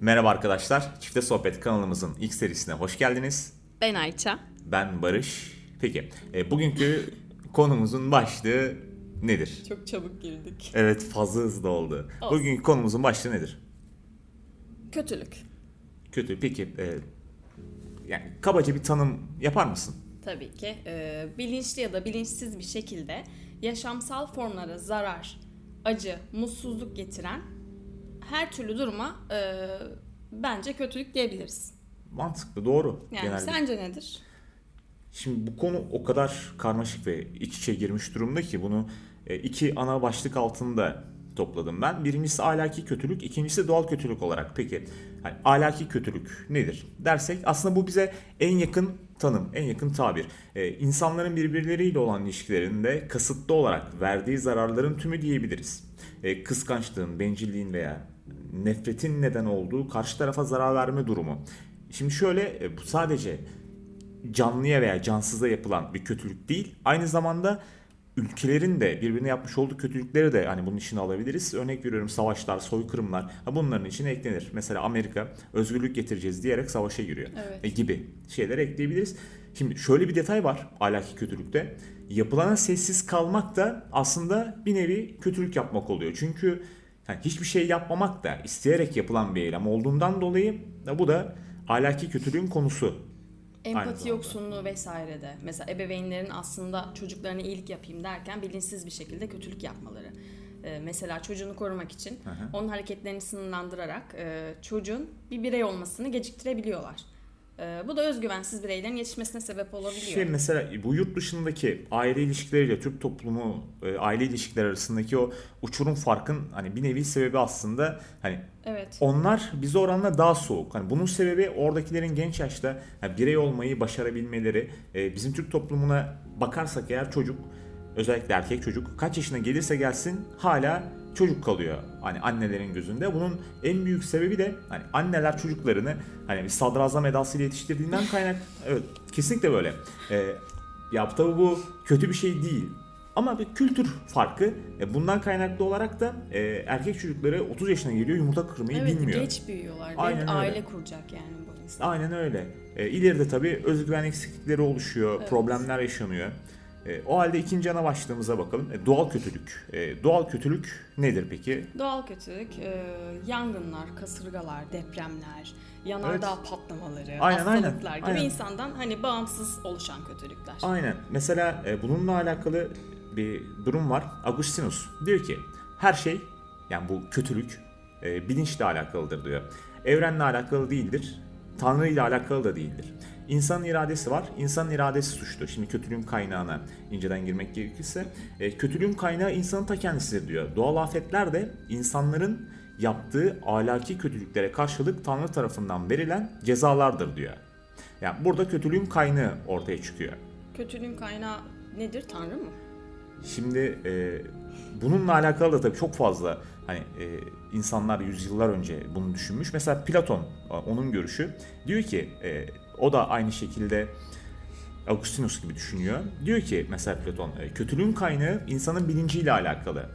Merhaba arkadaşlar, Çifte Sohbet kanalımızın ilk serisine hoş geldiniz. Ben Ayça. Ben Barış. Peki, e, bugünkü konumuzun başlığı nedir? Çok çabuk girdik. Evet, fazla hızlı oldu. Olsun. Bugünkü konumuzun başlığı nedir? Kötülük. Kötü. Peki, e, yani kabaca bir tanım yapar mısın? Tabii ki e, bilinçli ya da bilinçsiz bir şekilde yaşamsal formlara zarar, acı, mutsuzluk getiren her türlü duruma e, bence kötülük diyebiliriz. Mantıklı, doğru. Yani genelde. sence nedir? Şimdi bu konu o kadar karmaşık ve iç içe girmiş durumda ki bunu e, iki ana başlık altında topladım ben. Birincisi ahlaki kötülük, ikincisi doğal kötülük olarak. Peki hani ahlaki kötülük nedir dersek aslında bu bize en yakın tanım, en yakın tabir. E, insanların birbirleriyle olan ilişkilerinde kasıtlı olarak verdiği zararların tümü diyebiliriz. E, kıskançlığın, bencilliğin veya nefretin neden olduğu karşı tarafa zarar verme durumu. Şimdi şöyle e, bu sadece canlıya veya cansıza yapılan bir kötülük değil. Aynı zamanda ülkelerin de birbirine yapmış olduğu kötülükleri de hani bunun içine alabiliriz. Örnek veriyorum savaşlar, soykırımlar ha bunların içine eklenir. Mesela Amerika özgürlük getireceğiz diyerek savaşa giriyor Evet. e, gibi şeyler ekleyebiliriz. Şimdi şöyle bir detay var ahlaki kötülükte. Yapılana sessiz kalmak da aslında bir nevi kötülük yapmak oluyor. Çünkü yani hiçbir şey yapmamak da isteyerek yapılan bir eylem olduğundan dolayı bu da ahlaki kötülüğün konusu Empati yoksunluğu vesaire de. Mesela ebeveynlerin aslında çocuklarına iyilik yapayım derken bilinçsiz bir şekilde kötülük yapmaları. E, mesela çocuğunu korumak için hı. onun hareketlerini sınırlandırarak e, çocuğun bir birey olmasını geciktirebiliyorlar. E, bu da özgüvensiz bireylerin yetişmesine sebep olabiliyor. Şey mesela bu yurt dışındaki aile ilişkileriyle Türk toplumu e, aile ilişkileri arasındaki o uçurum farkın hani bir nevi sebebi aslında hani evet. onlar bize oranla daha soğuk. Hani bunun sebebi oradakilerin genç yaşta hani birey olmayı başarabilmeleri. E, bizim Türk toplumuna bakarsak eğer çocuk özellikle erkek çocuk kaç yaşına gelirse gelsin hala çocuk kalıyor hani annelerin gözünde. Bunun en büyük sebebi de hani anneler çocuklarını hani bir sadrazam edasıyla yetiştirdiğinden kaynak. Evet kesinlikle böyle. E, ya tabii bu kötü bir şey değil. Ama bir kültür farkı. E, bundan kaynaklı olarak da e, erkek çocukları 30 yaşına geliyor yumurta kırmayı Evet bilmiyor. geç büyüyorlar. Aynen öyle. aile kuracak yani bu insan. Aynen öyle. E, ileride tabii özgüven eksiklikleri oluşuyor, Evet. problemler yaşanıyor. E, o halde ikinci ana başlığımıza bakalım. E, doğal kötülük. E, doğal kötülük nedir peki? Doğal kötülük, e, yangınlar, kasırgalar, depremler, yanardağ patlamaları, Aynen, aynen, hastalıklar gibi aynen. insandan hani bağımsız oluşan kötülükler. Aynen. Mesela e, bununla alakalı bir durum var. Agustinus diyor ki her şey yani bu kötülük e, bilinçle alakalıdır diyor. Evrenle alakalı değildir. Tanrı ile alakalı da değildir. İnsanın iradesi var. İnsanın iradesi suçlu. Şimdi kötülüğün kaynağına inceden girmek gerekirse e, kötülüğün kaynağı insanın ta kendisidir diyor. Doğal afetler de insanların yaptığı ahlaki kötülüklere karşılık Tanrı tarafından verilen cezalardır diyor. Yani burada kötülüğün kaynağı ortaya çıkıyor. Kötülüğün kaynağı nedir? Tanrı mı? Şimdi e, bununla alakalı da tabii çok fazla hani e, insanlar yüzyıllar önce bunu düşünmüş. Mesela Platon e, onun görüşü diyor ki e, o da aynı şekilde Agustinus gibi düşünüyor. Diyor ki mesela Platon e, kötülüğün kaynağı insanın bilinciyle alakalı.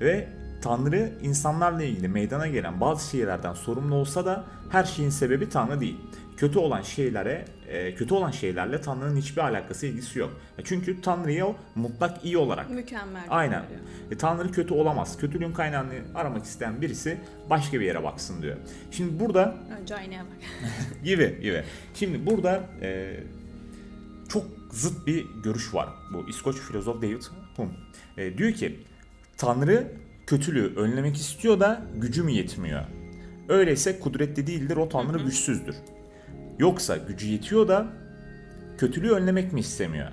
Ve Tanrı insanlarla ilgili meydana gelen bazı şeylerden sorumlu olsa da her şeyin sebebi Tanrı değil. Kötü olan şeylere, e, kötü olan şeylerle Tanrı'nın hiçbir alakası, ilgisi yok. E, Çünkü Tanrı'ya o mutlak iyi olarak Mükemmel. Aynen. E, Tanrı kötü olamaz. Kötülüğün kaynağını aramak isteyen birisi başka bir yere baksın diyor. Şimdi burada Önce aynaya bak. gibi gibi. Şimdi burada e, çok zıt bir görüş var. Bu İskoç filozof David Hume. E, diyor ki Tanrı kötülüğü önlemek istiyor da gücü mü yetmiyor? Öyleyse kudretli değildir o Tanrı güçsüzdür. Yoksa gücü yetiyor da kötülüğü önlemek mi istemiyor?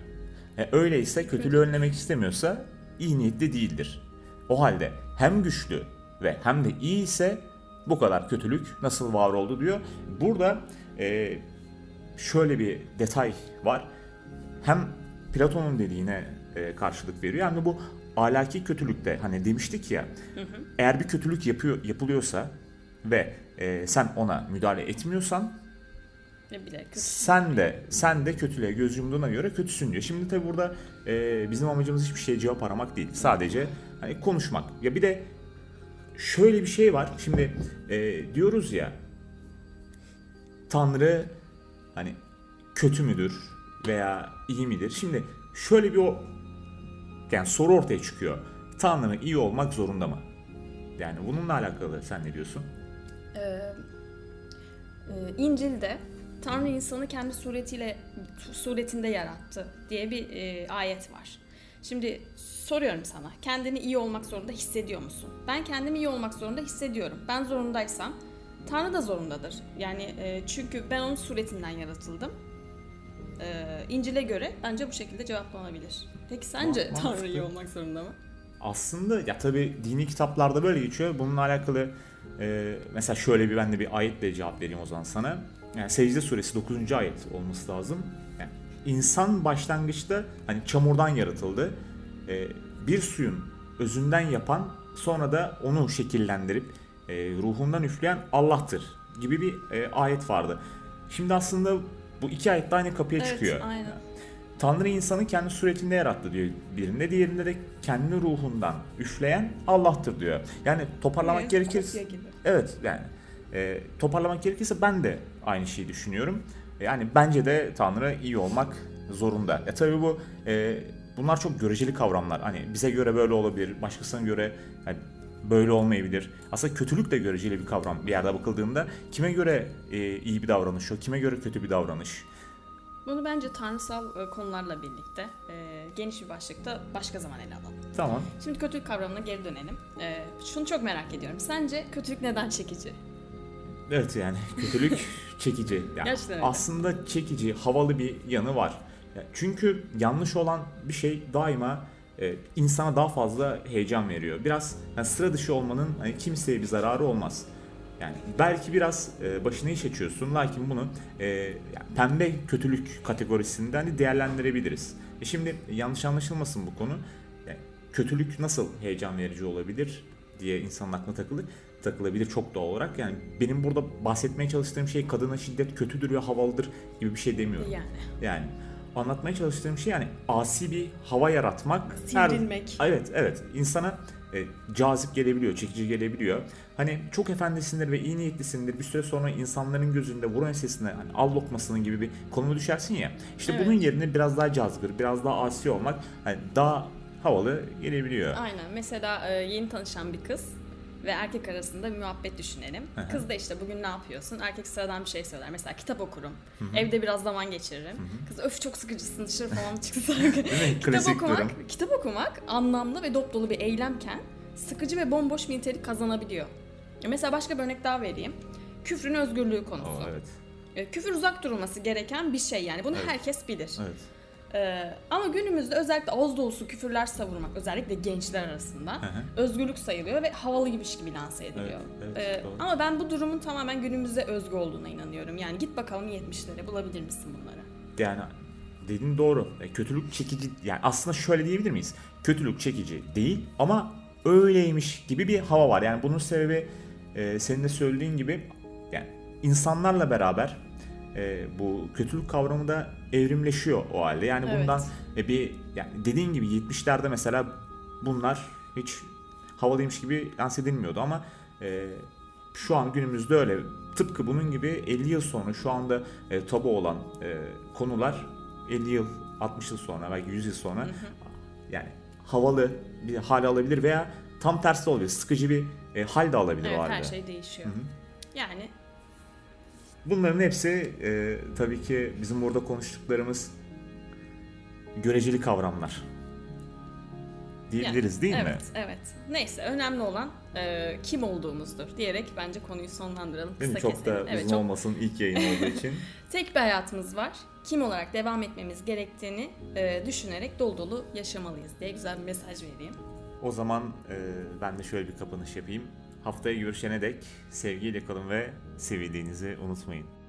E, öyleyse kötülüğü önlemek istemiyorsa iyi niyetli değildir. O halde hem güçlü ve hem de iyi ise bu kadar kötülük nasıl var oldu diyor. Burada e, şöyle bir detay var. Hem Platon'un dediğine e, karşılık veriyor hem de bu ahlaki kötülükte hani demiştik ya eğer bir kötülük yapıyor yapılıyorsa ve e, sen ona müdahale etmiyorsan Ne bile kötü. sen de sen de kötülüğe göz yumduğuna göre kötüsün diyor. Şimdi tabi burada e, bizim amacımız hiçbir şeye cevap aramak değil. Sadece hani konuşmak. Ya bir de şöyle bir şey var. Şimdi e, diyoruz ya Tanrı hani kötü müdür veya iyi midir? Şimdi şöyle bir o yani soru ortaya çıkıyor. Tanrı iyi olmak zorunda mı? Yani bununla alakalı sen ne diyorsun? Ee, e, İncil'de Tanrı insanı kendi suretiyle suretinde yarattı diye bir e, ayet var. Şimdi soruyorum sana, kendini iyi olmak zorunda hissediyor musun? Ben kendimi iyi olmak zorunda hissediyorum. Ben zorundaysam Tanrı da zorundadır. Yani e, çünkü ben onun suretinden yaratıldım. E, İncil'e göre bence bu şekilde cevaplanabilir. Peki sence Ma- Tanrı iyi olmak zorunda mı? Aslında ya tabi dini kitaplarda böyle geçiyor. Bununla alakalı e, mesela şöyle bir ben de bir ayetle cevap vereyim o zaman sana. Yani Secde suresi 9. ayet olması lazım. Yani insan başlangıçta hani çamurdan yaratıldı. E, bir suyun özünden yapan sonra da onu şekillendirip e, ruhundan üfleyen Allah'tır gibi bir e, ayet vardı. Şimdi aslında bu iki ayet de aynı kapıya çıkıyor. aynen. Tanrı insanı kendi suretinde yarattı diyor birinde. Diğerinde de kendi ruhundan üfleyen Allah'tır diyor. Yani toparlamak Evet, gerekirse evet yani e, toparlamak gerekirse ben de aynı şeyi düşünüyorum. Yani bence de Tanrı iyi olmak zorunda. Ya tabii bu e, bunlar çok göreceli kavramlar. Hani bize göre böyle olabilir, başkasına göre yani böyle olmayabilir. Aslında kötülük de göreceli bir kavram bir yerde bakıldığında. Kime göre e, iyi bir davranış o, kime göre kötü bir davranış. Bunu bence tanrısal e, konularla birlikte e, geniş bir başlıkta başka zaman ele alalım. Tamam. Şimdi kötülük kavramına geri dönelim. E, şunu çok merak ediyorum. Sence kötülük neden çekici? Evet yani kötülük çekici. Yani aslında çekici, havalı bir yanı var. Çünkü yanlış olan bir şey daima e, insana daha fazla heyecan veriyor. Biraz yani sıra dışı olmanın hani kimseye bir zararı olmaz. Yani belki biraz e, başına iş açıyorsun lakin bunu e, yani pembe kötülük kategorisinde hani değerlendirebiliriz. E şimdi yanlış anlaşılmasın bu konu. Yani kötülük nasıl heyecan verici olabilir diye insanın aklına takılır takılabilir çok doğal olarak. Yani benim burada bahsetmeye çalıştığım şey kadına şiddet kötüdür ve havalıdır gibi bir şey demiyorum. Yani Yani anlatmaya çalıştığım şey yani asi bir hava yaratmak. Sivrilmek. evet evet insana e, cazip gelebiliyor, çekici gelebiliyor. Hani çok efendisindir ve iyi niyetlisindir. Bir süre sonra insanların gözünde vurun ensesine hani al lokmasının gibi bir konuma düşersin ya. İşte Evet. bunun yerine biraz daha cazgır, biraz daha asi olmak hani daha havalı gelebiliyor. aynen. Mesela e, yeni tanışan bir kız ve erkek arasında bir muhabbet düşünelim. Hı hı. Kız da işte bugün ne yapıyorsun? Erkek sıradan bir şey söyler. Mesela kitap okurum. Evde biraz zaman geçiririm. Kız öf çok sıkıcısın dışarı falan mi? kitap okumak, durum. kitap okumak anlamlı ve dop dolu bir eylemken sıkıcı ve bomboş bir nitelik kazanabiliyor. Mesela başka bir örnek daha vereyim. Küfrün özgürlüğü konusu. Oo, evet. E, Küfür uzak durulması gereken bir şey yani. Bunu Evet. herkes bilir. Evet. Ee, ama günümüzde özellikle ağız dolusu küfürler savurmak, özellikle gençler arasında özgürlük sayılıyor ve havalı gibi gibi lanse ediliyor. Evet, evet, Ee, doğru. ama ben bu durumun tamamen günümüze özgü olduğuna inanıyorum. Yani git bakalım 70'lere bulabilir misin bunları? Yani dediğin doğru. E, Kötülük çekici yani aslında şöyle diyebilir miyiz? Kötülük çekici değil ama öyleymiş gibi bir hava var. Yani bunun sebebi e, senin de söylediğin gibi yani insanlarla beraber e, bu kötülük kavramı da evrimleşiyor o halde. Yani Evet. bundan e, bir yani dediğin gibi 70'lerde mesela bunlar hiç havalıymış gibi lanse edilmiyordu ama e, şu an günümüzde öyle. Tıpkı bunun gibi 50 yıl sonra şu anda e, tabu olan e, konular 50 yıl 60 yıl sonra belki 100 yıl sonra yani havalı bir hal alabilir veya tam tersi olabilir. Sıkıcı bir e, hal de alabilir Evet o halde. her şey değişiyor. Hı hı. Yani Bunların hepsi e, tabii ki bizim burada konuştuklarımız göreceli kavramlar. Diyebiliriz değil mi? evet, Evet, Neyse önemli olan e, kim olduğumuzdur diyerek bence konuyu sonlandıralım. Değil? Kısa Çok da keselim. Evet, uzun çok olmasın ilk yayın olduğu için. Tek bir hayatımız var. Kim olarak devam etmemiz gerektiğini e, düşünerek dolu dolu yaşamalıyız diye güzel bir mesaj vereyim. O zaman e, ben de şöyle bir kapanış yapayım. Haftaya görüşene dek sevgiyle kalın ve sevildiğinizi unutmayın.